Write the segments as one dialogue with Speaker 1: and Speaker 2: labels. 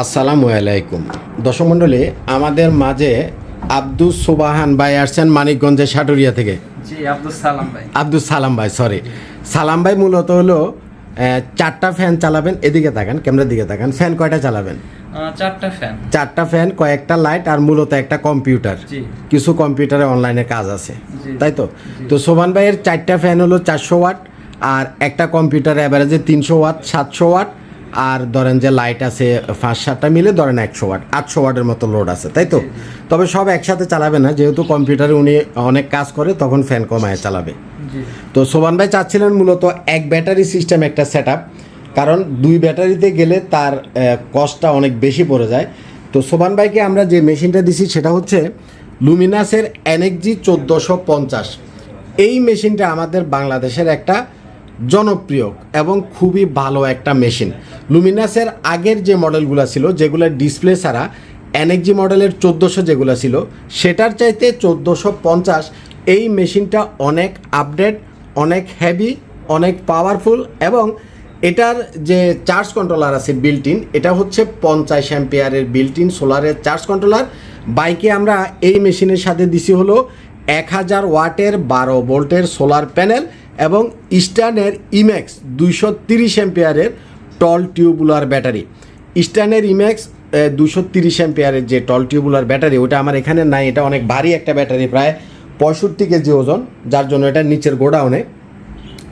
Speaker 1: আসসালামু আলাইকুম। দর্শক মণ্ডলী আমাদের মাঝে আব্দুস সুবাহান ভাই আসছেন মানিকগঞ্জের সাটুরিয়া থেকে।
Speaker 2: জি আব্দুল সালাম ভাই।
Speaker 1: আব্দুল সালাম ভাই সরি সালাম ভাই মূলত হলো চারটা ফ্যান চালাবেন এদিকে তাকান ক্যামেরার দিকে তাকান। ফ্যান কয়টা চালাবেন?
Speaker 2: চারটা ফ্যান
Speaker 1: চারটা ফ্যান কয়েকটা লাইট আর মূলত একটা কম্পিউটার কিছু কম্পিউটারে অনলাইনে কাজ আছে। তাই তো? তো সোমান ভাইয়ের চারটা ফ্যান হলো চারশো ওয়াট আর একটা কম্পিউটার অ্যাভারেজে তিনশো ওয়াট সাতশো ওয়াট আর ধরেন যে লাইট আছে পাঁচ সাতটা মিলে ধরেন একশো ওয়াট আটশো ওয়াটের মতো লোড আছে তাই তো? তবে সব একসাথে চালাবে না যেহেতু কম্পিউটারে উনি অনেক কাজ করে তখন ফ্যান কমায় চালাবে। তো সোমান ভাই চাচ্ছিলেন মূলত এক ব্যাটারি সিস্টেম একটা সেট কারণ দুই ব্যাটারিতে গেলে তার কস্টটা অনেক বেশি পড়ে যায়। তো সোমান ভাইকে আমরা যে মেশিনটা দিছি সেটা হচ্ছে লুমিনাসের এনএক্সজি চোদ্দোশো পঞ্চাশ। এই মেশিনটা আমাদের বাংলাদেশের একটা জনপ্রিয় এবং খুবই ভালো একটা মেশিন। লুমিনাসের আগের যে মডেলগুলো ছিল, যেগুলো ডিসপ্লে ছাড়া এনএক্সজি মডেলের চোদ্দোশো যেগুলো ছিল, সেটার চাইতে চোদ্দোশো পঞ্চাশ এই মেশিনটা অনেক আপডেট অনেক হেভি অনেক পাওয়ারফুল এবং এটার যে চার্জ কন্ট্রোলার আছে বিল্ট ইন এটা হচ্ছে পঞ্চাশ অ্যাম্পিয়ারের বিল্ট ইন সোলারের চার্জ কন্ট্রোলার বাইকে আমরা এই মেশিনের সাথে দিছি হলো এক হাজার ওয়াটের বারো ভোল্টের সোলার প্যানেল এবং ইস্টার্নের ইম্যাক্স দুইশো তিরিশ অ্যাম্পিয়ারের টল টিউবুলার ব্যাটারি। ইস্টার্নের ইম্যাক্স দুশো তিরিশ অ্যাম্পিয়ারের যে টল টিউবুলার ব্যাটারি, ওটা আমার এখানে নাই, এটা অনেক ভারী একটা ব্যাটারি, প্রায় পঁয়ষট্টি কেজি ওজন, যার জন্য এটা নিচের গোডাউনে।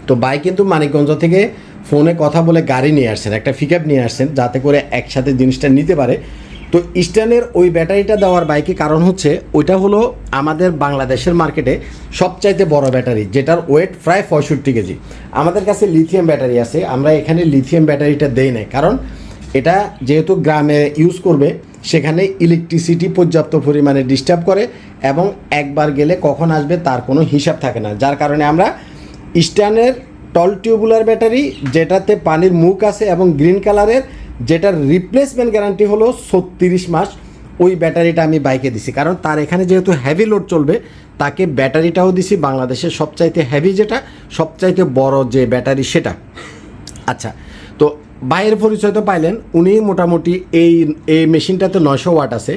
Speaker 1: তো বাইক কিন্তু মানিকগঞ্জ থেকে ফোনে কথা বলে গাড়ি নিয়ে আসছেন, একটা পিকআপ নিয়ে আসছেন, যাতে করে একসাথে জিনিসটা নিতে পারে। তো ইস্টার্নের ওই ব্যাটারিটা দেওয়ার বাইকে কারণ হচ্ছে ওইটা হলো আমাদের বাংলাদেশের মার্কেটে সবচাইতে বড় ব্যাটারি, যেটার ওয়েট প্রায় পঁয়ষট্টি কেজি। আমাদের কাছে লিথিয়াম ব্যাটারি আছে, আমরা এখানে লিথিয়াম ব্যাটারিটা দেই নাই। কারণ এটা যেহেতু গ্রামে ইউজ করবে, সেখানে ইলেকট্রিসিটি পর্যাপ্ত পরিমাণে ডিস্টার্ব করে এবং একবার গেলে কখন আসবে তার কোনো হিসাব থাকে না। যার কারণে আমরা ইস্টার্নের টল টিউবুলার ব্যাটারি, যেটাতে পানির মুখ আছে এবং গ্রিন কালারের যেটার রিপ্লেসমেন্ট গ্যারান্টি হলো ছত্রিশ মাস, ওই ব্যাটারিটা আমি বাইকে দিছি। কারণ তার এখানে যেহেতু হ্যাভি লোড চলবে, তাকে ব্যাটারিটাও দিছি বাংলাদেশের সবচাইতে হ্যাভি যেটা, সবচাইতে বড় যে ব্যাটারি সেটা। আচ্ছা তো বাইরের পরিচয় তো পাইলেন, উনি মোটামুটি এই এই মেশিনটাতে নয়শো ওয়াট আছে।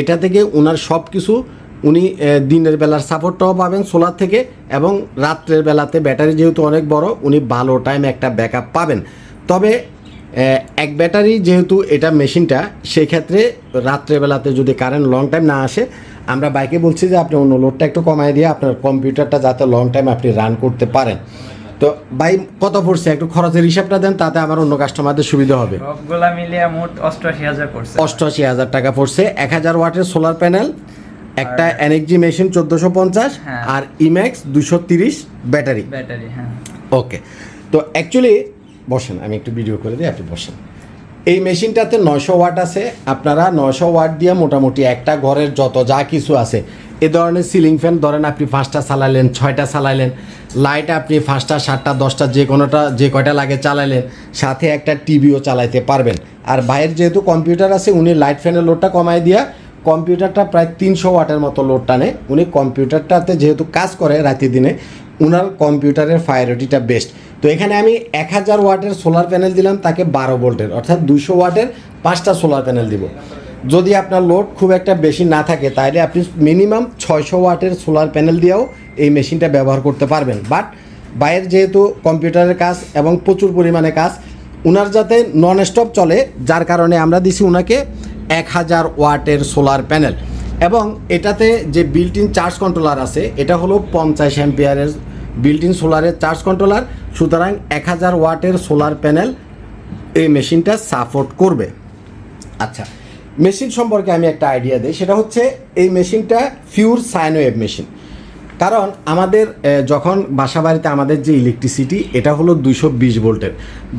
Speaker 1: এটা থেকে ওনার সব কিছু উনি দিনের বেলার সাপোর্টটাও পাবেন সোলার থেকে এবং রাত্রের বেলাতে ব্যাটারি যেহেতু অনেক বড়, উনি ভালো টাইম একটা ব্যাকআপ পাবেন। তবে এক ব্যাটারি যেহেতু এটা মেশিনটা সেই ক্ষেত্রে রাত্রেবেলাতে যদি কারেন্ট লং টাইম না আসে আমরা বাইকে বলছি যে আপনি অন্য লোডটা একটু কমায় দিয়ে আপনার কম্পিউটারটা যাতে লং টাইম আপনি রান করতে পারেন। তো ভাই কত পড়ছে? একটু খরচের হিসাবটা দেন তাতে আমার অন্য কাস্টমারদের সুবিধা হবে।
Speaker 2: সবগুলা মিলিয়ে মোট অষ্টআশি হাজার পড়ছে।
Speaker 1: অষ্টআশি হাজার টাকা পড়ছে। এক হাজার ওয়াটের সোলার প্যানেল একটা এনএক্সজি মেশিন চোদ্দোশো পঞ্চাশ
Speaker 2: হ্যাঁ।
Speaker 1: আর ইম্যাক্স দুশো তিরিশ ব্যাটারি।
Speaker 2: ব্যাটারি হ্যাঁ।
Speaker 1: ওকে তো অ্যাকচুয়ালি বসেন, আমি একটু ভিডিও করে দিই, আপনি বসেন। এই মেশিনটাতে নয়শো ওয়াট আছে, আপনারা নয়শো ওয়াট দিয়ে মোটামুটি একটা ঘরের যত যা কিছু আছে, এ ধরনের সিলিং ফ্যান ধরেন আপনি পাঁচটা চালাইলেন ছয়টা চালাইলেন লাইট আপনি পাঁচটা, সাতটা, দশটা, যে কোনোটা, যে কয়টা লাগে চালাইলেন সাথে একটা টিভিও চালাইতে পারবেন। আর বাইরের যেহেতু কম্পিউটার আছে, উনি লাইট ফ্যানের লোডটা কমায় দিয়া কম্পিউটারটা প্রায় তিনশো ওয়াটের মতো লোড টানে। উনি কম্পিউটারটাতে যেহেতু কাজ করে রাতে দিনে, উনার কম্পিউটারের প্রায়োরিটিটা বেস্ট তো এখানে আমি এক হাজার ওয়াটের সোলার প্যানেল দিলাম, তাকে বারো ভোল্টের, অর্থাৎ দুশো ওয়াটের পাঁচটা সোলার প্যানেল দিব। যদি আপনার লোড খুব একটা বেশি না থাকে, তাহলে আপনি মিনিমাম ছয়শো ওয়াটের সোলার প্যানেল দিয়েও এই মেশিনটা ব্যবহার করতে পারবেন। বাট বাইরের যেহেতু কম্পিউটারের কাজ এবং প্রচুর পরিমাণে কাজ, উনার যাতে নন স্টপ চলে, যার কারণে আমরা দিছি উনাকে এক হাজার ওয়াটের সোলার প্যানেল। এবং এটাতে যে বিল্ট ইন চার্জ কন্ট্রোলার আছে, এটা হলো পঞ্চাশ অ্যাম্পিয়ারের ইন সোলারের চার্জ কন্ট্রোলার, সুতরাং এক হাজার ওয়াটের সোলার প্যানেল এই মেশিনটা সাপোর্ট করবে। আচ্ছা মেশিন সম্পর্কে আমি একটা আইডিয়া দিই। সেটা হচ্ছে এই মেশিনটা ফিউর সাইনোয়েভ মেশিন কারণ আমাদের যখন বাসা বাড়িতে আমাদের যে ইলেকট্রিসিটি এটা হলো দুশো বিশ ভোল্টের।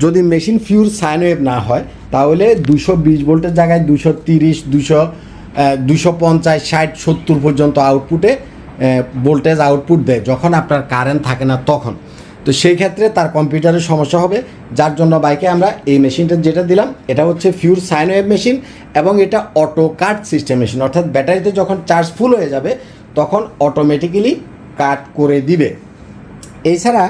Speaker 1: যদি মেশিন ফিউর সাইনোয়েভ না হয়, তাহলে দুশো বিশ ভোল্টের জায়গায় দুশো তিরিশ দুশো দুশো পঞ্চাশ, ষাট, সত্তর পর্যন্ত আউটপুটে ভোল্টেজ আউটপুট দেয়, যখন আপনার কারেন্ট থাকে না তখন। তো সেই ক্ষেত্রে তার কম্পিউটারের সমস্যা হবে, যার জন্য বাইকে আমরা এই মেশিনটা যেটা দিলাম, এটা হচ্ছে ফিউর সাইন ওয়েভ মেশিন এবং এটা অটো কাট সিস্টেম মেশিন অর্থাৎ ব্যাটারিতে যখন চার্জ ফুল হয়ে যাবে, তখন অটোমেটিক্যালি কাট করে দিবে। এছাড়া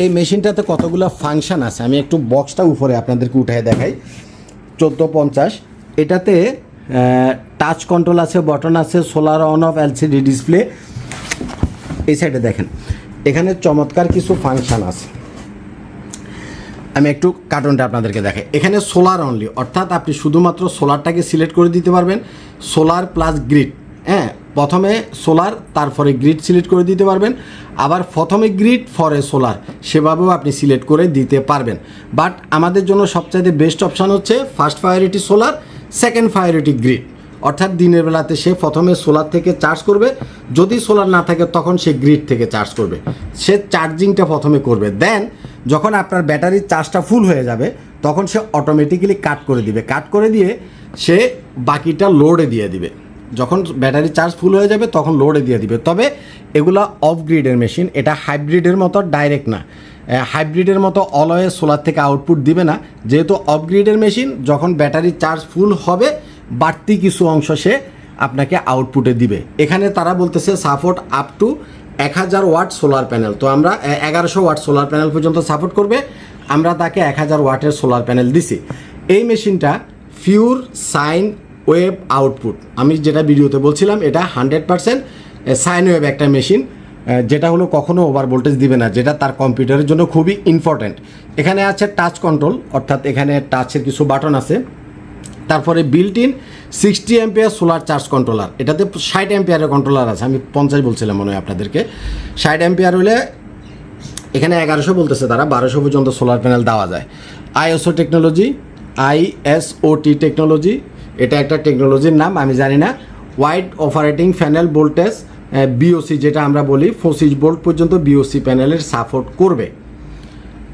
Speaker 1: এই মেশিনটাতে কতগুলো ফাংশন আছে, আমি একটু বক্সটা উপরে আপনাদেরকে উঠায় দেখাই। চোদ্দ পঞ্চাশ, এটাতে টাচ কন্ট্রোল আছে বটন আছে solar on off LCD display এই সাইডে দেখেন। এখানে চমৎকার কিছু ফাংশন আছে। আমি একটু কার্টুনটা আপনাদেরকে দেখাই। এখানে সোলার অনলি অর্থাৎ আপনি শুধুমাত্র সোলারটাকে সিলেক্ট করে দিতে পারবেন সোলার প্লাস গ্রিড হ্যাঁ? প্রথমে সোলার তারপরে গ্রিড সিলেক্ট করে দিতে পারবেন, আবার প্রথমে গ্রিড পরে সোলার সেভাবেও আপনি সিলেক্ট করে দিতে পারবেন। বাট আমাদের জন্য সবচাইতে বেস্ট অপশান হচ্ছে first priority solar second priority grid অর্থাৎ দিনের বেলাতে সে প্রথমে সোলার থেকে চার্জ করবে। যদি সোলার না থাকে, তখন সে গ্রিড থেকে চার্জ করবে। সে চার্জিংটা প্রথমে করবে। দেন যখন আপনার ব্যাটারির চার্জটা ফুল হয়ে যাবে, তখন সে অটোমেটিক্যালি কাট করে দিবে। কাট করে দিয়ে সে বাকিটা লোডে দিয়ে দিবে। যখন ব্যাটারি চার্জ ফুল হয়ে যাবে, তখন লোডে দিয়ে দিবে। তবে এগুলা অফ গ্রিডের মেশিন এটা হাইব্রিডের মতো ডাইরেক্ট না। হাইব্রিডের মতো অলওয়ে সোলার থেকে আউটপুট দিবে না। যেহেতু অফ গ্রিডের মেশিন যখন ব্যাটারি চার্জ ফুল হবে বাড়তি কিছু অংশ সে আপনাকে আউটপুটে দিবে। এখানে তারা বলতেছে সাপোর্ট আপ টু এক হাজার ওয়াট সোলার প্যানেল তো আমরা এগারোশো ওয়াট সোলার প্যানেল পর্যন্ত সাপোর্ট করবে। আমরা তাকে এক হাজার ওয়াটের সোলার প্যানেল দিছি। এই মেশিনটা ফিউর সাইন ওয়েব আউটপুট আমি যেটা ভিডিওতে বলছিলাম, এটা হান্ড্রেড পারসেন্ট সাইন ওয়েব একটা মেশিন যেটা হলো কখনো ওভার ভোল্টেজ দিবে না, যেটা তার কম্পিউটারের জন্য খুবই ইম্পর্ট্যান্ট এখানে আছে টাচ কন্ট্রোল অর্থাৎ এখানে টাচের কিছু বাটন আছে। তারপরে built in sixty ampere solar charge controller এটাতে ষাট অ্যাম্পিয়ারের কন্ট্রোলার আছে, আমি পঞ্চাশ বলছিলাম মনে হয় আপনাদেরকে। ষাট অ্যাম্পিয়ার হলে এখানে এগারোশো বলতেছে তারা, বারোশো পর্যন্ত সোলার প্যানেল দেওয়া যায়। আইএসও টেকনোলজি আইএসওটি টেকনোলজি এটা একটা টেকনোলজির নাম, আমি জানি না। Wide operating panel voltage VOC যেটা আমরা বলি, পঁচিশ ভোল্ট পর্যন্ত বিওসি প্যানেলের সাপোর্ট করবে।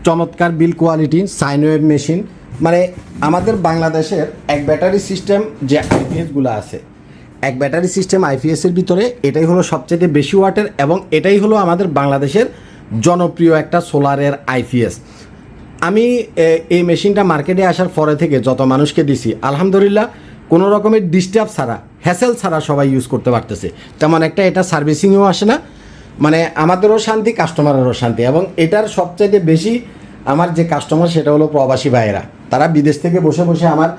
Speaker 1: চমৎকার বিল কোয়ালিটি সাইনওয়েভ মেশিন মানে আমাদের বাংলাদেশের এক ব্যাটারি সিস্টেম যে আইপিএসগুলো আছে, এক ব্যাটারি সিস্টেম আইপিএসের ভিতরে এটাই হলো সবচেয়ে বেশি ওয়াটের এবং এটাই হলো আমাদের বাংলাদেশের জনপ্রিয় একটা সোলারের আইপিএস। আমি এই মেশিনটা মার্কেটে আসার পরে থেকে যত মানুষকে দিছি, আলহামদুলিল্লাহ কোনো রকমের ডিস্টার্ব ছাড়া হ্যাসেল ছাড়া সবাই ইউজ করতে পারতেছে। তেমন একটা এটা সার্ভিসিংও আসে না। মানে আমাদেরও শান্তি কাস্টমারেরও শান্তি এবং এটার সবচাইতে বেশি আমার যে কাস্টমার সেটা হলো প্রবাসী ভাইয়েরা। তারা বিদেশ থেকে বসে বসে আমার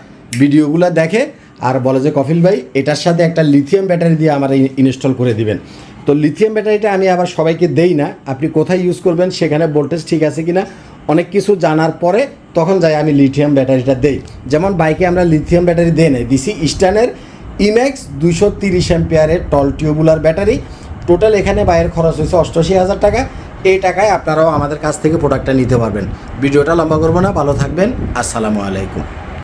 Speaker 1: ভিডিওগুলো দেখে আর বলে যে, কফিল ভাই, এটার সাথে একটা লিথিয়াম ব্যাটারি দিয়ে আমার ইনস্টল করে দিবেন। তো লিথিয়াম ব্যাটারিটা আমি আবার সবাইকে দেই না। আপনি কোথায় ইউজ করবেন, সেখানে ভোল্টেজ ঠিক আছে কিনা, অনেক কিছু জানার পরে তখন যাই আমি লিথিয়াম ব্যাটারিটা দেই। যেমন বাইকে আমরা লিথিয়াম ব্যাটারি দিয়ে নেই, দিছি ইস্টার্নের ইম্যাক্স দুশো তিরিশ অ্যাম্পিয়ারের টল টিউবুলার ব্যাটারি টোটাল এখানে বাইরের খরচ হয়েছে অষ্টআশি হাজার টাকা। এই টাকায় আপনারাও আমাদের কাছ থেকে প্রোডাক্টটা নিতে পারবেন। ভিডিওটা লম্বা করব না, ভালো থাকবেন, আসসালামু আলাইকুম।